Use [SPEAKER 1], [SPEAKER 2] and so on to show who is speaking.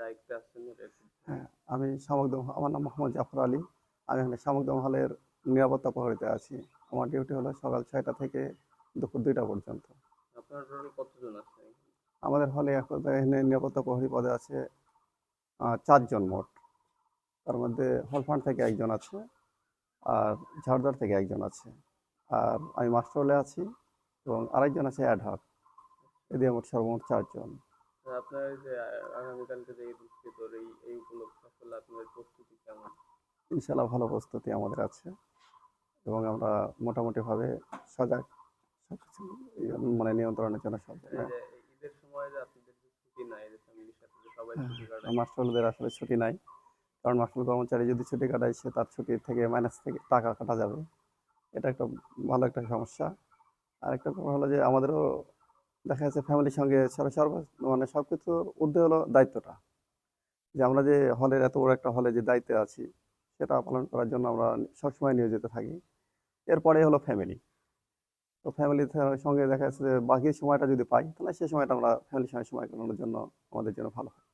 [SPEAKER 1] দায়িত্বে আছেন
[SPEAKER 2] হ্যাঁ আমি শামুকদম আমার নাম মোহাম্মদ জাফর আলী। আমি এখানে শামুকদম হলের নিরাপত্তা প্রহরীতে আছি। আমার ডিউটি হলো সকাল ছয়টা থেকে দুপুর দুইটা পর্যন্ত।
[SPEAKER 1] আপনার কতজন আছে
[SPEAKER 2] আমাদের হলে এখন এখানে নিরাপত্তা প্রহরী পদে আছে চারজন মোট। তার মধ্যে হলফান্ড থেকে একজন আছে আর ঝাড়দার থেকে একজন আছে। আর আমি মাস্টার হলে আছি এবং আরেকজন আছে অ্যাডহক। এদিকে মোট সর্বমোট চারজন।
[SPEAKER 1] আপনার এই যে আগামীকালকে যে ঈদ ফিতর এই এই উপলক্ষে আসলে আপনাদের প্রস্তুতি কেমন?
[SPEAKER 2] ইনশাল্লাহ ভালো প্রস্তুতি আমাদের আছে এবং আমরা মোটামুটিভাবে সজাগ সব কিছু মানে নিয়ন্ত্রণের জন্য সব
[SPEAKER 1] এই ঈদের সময় যে আপনাদের ছুটি নাই যে ফ্যামিলির সাথে সবাই
[SPEAKER 2] হ্যাঁ,
[SPEAKER 1] ছুটি কাটায়।
[SPEAKER 2] মাস্টারদের আসলে ছুটি নাই কারণ মাস্টার কর্মচারী যদি ছুটি কাটায় সে তার ছুটি থেকে মাইনাস থেকে টাকা কাটা যাবে। এটা একটা ভালো একটা সমস্যা। আর একটা ব্যাপার হলো যে আমাদেরও দেখা যাচ্ছে ফ্যামিলির সঙ্গে সর্ব মানে সব ঊর্ধ্বে হলো দায়িত্বটা। যে আমরা যে হলের এত বড় একটা হলে যে দায়িত্বে আছি, সেটা পালন করার জন্য আমরা সবসময় নিয়োজিত থাকি। এরপরে হলো ফ্যামিলি তো ফ্যামিলির সঙ্গে দেখা যাচ্ছে যে বাকি সময়টা যদি পাই, তাহলে সেই সময়টা আমরা ফ্যামিলির সঙ্গে সময় কাটানোর জন্য আমাদের জন্য ভালো হয়।